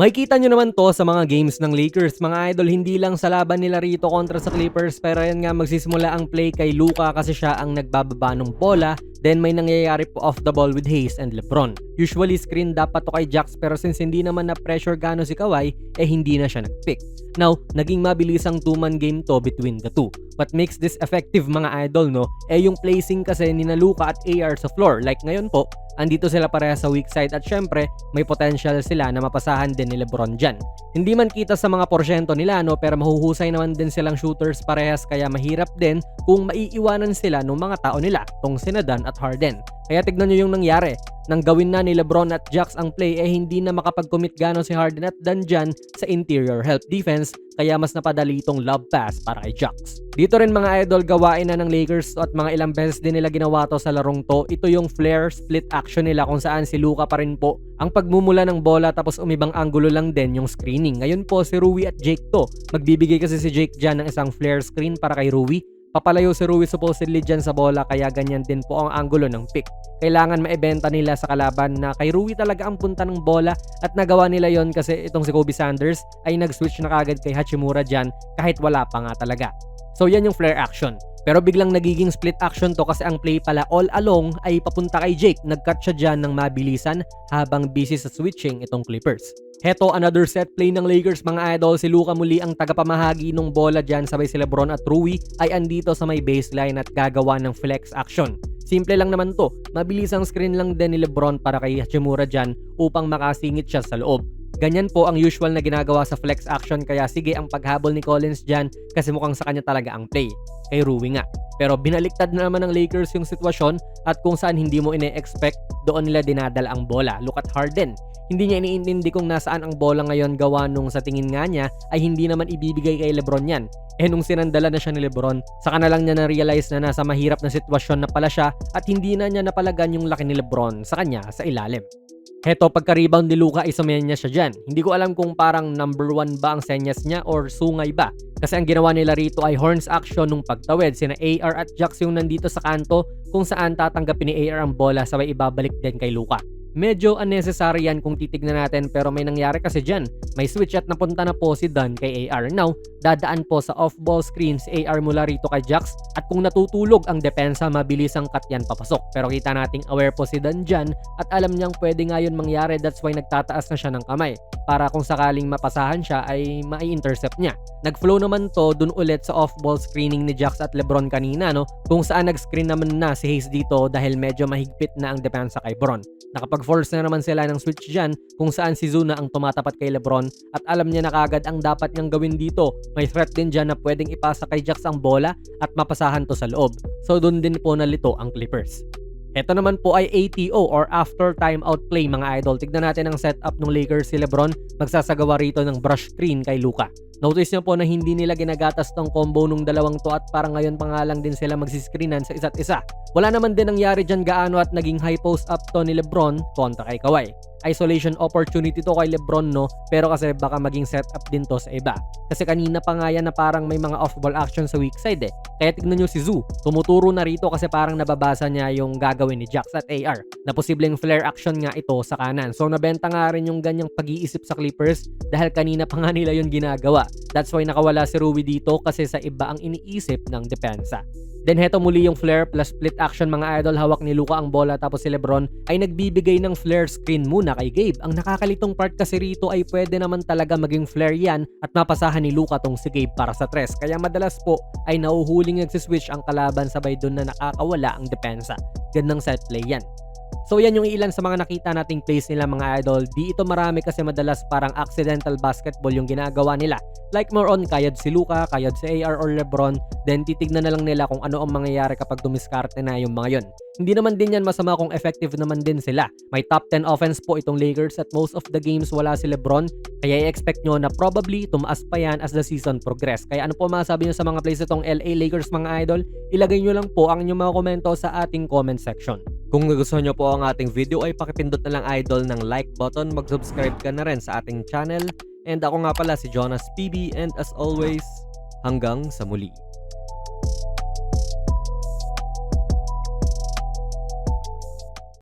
Makikita nyo naman to sa mga games ng Lakers. Mga idol, hindi lang sa laban nila rito kontra sa Clippers pero yan nga magsisimula ang play kay Luka kasi siya ang nagbababa ng bola. Then may nangyayari po off the ball with Hayes and Lebron. Usually screen dapat to kay Jax pero since hindi naman na pressure gano si Kawhi, eh hindi na siya nag-pick. Now, naging mabilisang two-man game to between the two. What makes this effective mga idol no, eh yung placing kasi ni Luka at AR sa floor. Like ngayon po, andito sila pareha sa weak side at syempre may potential sila na mapasahan din ni Lebron dyan. Hindi man kita sa mga porsyento nila no pero mahuhusay naman din silang shooters parehas kaya mahirap din kung maiiwanan sila ng mga tao nila tong sinadan at Harden. Kaya tignan nyo yung nangyari. Nang gawin na ni Lebron at Jax ang play eh hindi na makapag-commit gano si Harden at Dan dyan sa interior help defense kaya mas napadali itong love pass para kay Jax. Dito rin mga idol gawain na ng Lakers at mga ilang beses din nila ginawa to sa larong to. Ito yung flare split action nila kung saan si Luka pa rin po ang pagmumula ng bola tapos umibang angulo lang din yung screening. Ngayon po si Rui at Jake to. Magbibigay kasi si Jake dyan ng isang flare screen para kay Rui Papalayo si Rui supposedly dyan sa bola kaya ganyan din po ang angulo ng pick. Kailangan maibenta nila sa kalaban na kay Rui talaga ang punta ng bola at nagawa nila yon kasi itong si Kobe Sanders ay nag-switch na kagad kay Hachimura dyan kahit wala pa nga talaga. So yan yung flare action. Pero biglang nagiging split action to kasi ang play pala all along ay papunta kay Jake. Nag-cut siya dyan ng mabilisan habang busy sa switching itong Clippers. Heto another set play ng Lakers mga idol. Si Luka muli ang tagapamahagi ng bola dyan sabay si Lebron at Rui ay andito sa may baseline at gagawa ng flex action. Simple lang naman to. Mabilis ang screen lang din ni Lebron para kay Hachimura dyan upang makasingit siya sa loob. Ganyan po ang usual na ginagawa sa flex action kaya sige ang paghabol ni Collins dyan kasi mukhang sa kanya talaga ang play. Kay Rui nga. Pero binaliktad na naman ng Lakers yung sitwasyon at kung saan hindi mo ine-expect doon nila dinadala ang bola. Look at Harden. Hindi niya iniintindi kung nasaan ang bola ngayon gawa nung sa tingin nga niya ay hindi naman ibibigay kay Lebron yan. Eh nung sinandala na siya ni Lebron, saka na lang niya na-realize na nasa mahirap na sitwasyon na pala siya at hindi na niya napalagan yung laki ni Lebron sa kanya sa ilalim. Heto, pagka-rebound ni Luka, isumenya siya dyan. Hindi ko alam kung parang number one ba ang senyas niya or sungay ba. Kasi ang ginawa nila rito ay horns action nung pagtawid. Sina AR at Jax yung nandito sa kanto kung saan tatanggapin ni AR ang bola sabay ibabalik din kay Luka. Medyo unnecessary yan kung titignan natin pero may nangyari kasi dyan. May switch at napunta na po si Dunn kay AR. Now, dadaan po sa off-ball screen si AR mula rito kay Jax at kung natutulog ang depensa, mabilis ang cut yan papasok. Pero kita nating aware po si Dunn dyan at alam niyang pwede nga yun mangyari that's why nagtataas na siya ng kamay para kung sakaling mapasahan siya ay mai-intercept niya. Nag-flow naman to dun ulit sa off-ball screening ni Jax at Lebron kanina no kung saan nag-screen naman na si Hayes dito dahil medyo mahigpit na ang depensa kay Bron. Nakapag-force na naman sila ng switch dyan kung saan si Zuna ang tumatapat kay Lebron at alam niya na kagad ang dapat niyang gawin dito. May threat din dyan na pwedeng ipasa kay Jax ang bola at mapasahan to sa loob. So doon din po nalito ang Clippers. Ito naman po ay ATO or after timeout play mga idol. Tignan natin ang setup ng Lakers si Lebron. Magsasagawa rito ng brush screen kay Luka. Notice nyo po na hindi nila ginagatas tong combo nung dalawang to at parang ngayon pa nga lang din sila magsiscreenan sa isa't isa. Wala naman din nangyari dyan gaano at naging high post up to ni Lebron kontra kay Kawhi. Isolation opportunity to kay Lebron no pero kasi baka maging setup din to sa iba. Kasi kanina pa nga yan na parang may mga off-ball action sa weak side eh. Kaya tignan nyo si Zoo. Tumuturo na rito kasi parang nababasa niya yung gagawin ni Jax at AR na posibleng flare action nga ito sa kanan. So nabenta nga rin yung ganyang pag-iisip sa Clippers dahil kanina pa nga nila yung ginagawa. That's why nakawala si Rui dito kasi sa iba ang iniisip ng depensa. Then heto muli yung flare plus split action mga idol hawak ni Luka ang bola tapos si Lebron ay nagbibigay ng flare screen muna kay Gabe. Ang nakakalitong part kasi rito ay pwede naman talaga maging flare yan at mapasahan ni Luka tong si Gabe para sa tres. Kaya madalas po ay nauhuling nagsiswitch ang kalaban sabay doon na nakakawala ang depensa. Gandang set play yan. So yan yung ilan sa mga nakita nating plays nila mga idol. Di ito marami kasi madalas parang accidental basketball yung ginagawa nila. Like more on kayad si Luka, kayad si AR or Lebron, then titignan na lang nila kung ano ang mangyayari kapag dumiskarte na yung mga yon. Hindi naman din yan masama kung effective naman din sila. May top 10 offense po itong Lakers at most of the games wala si Lebron, kaya i-expect nyo na probably tumaas pa yan as the season progress. Kaya ano po masabi nyo sa mga plays itong LA Lakers mga idol? Ilagay nyo lang po ang inyong mga komento sa ating comment section. Kung nagustuhan nyo po ang ating video ay pakipindot na lang idol ng like button, mag-subscribe ka na rin sa ating channel. And ako nga pala si Jonas PB and as always, hanggang sa muli.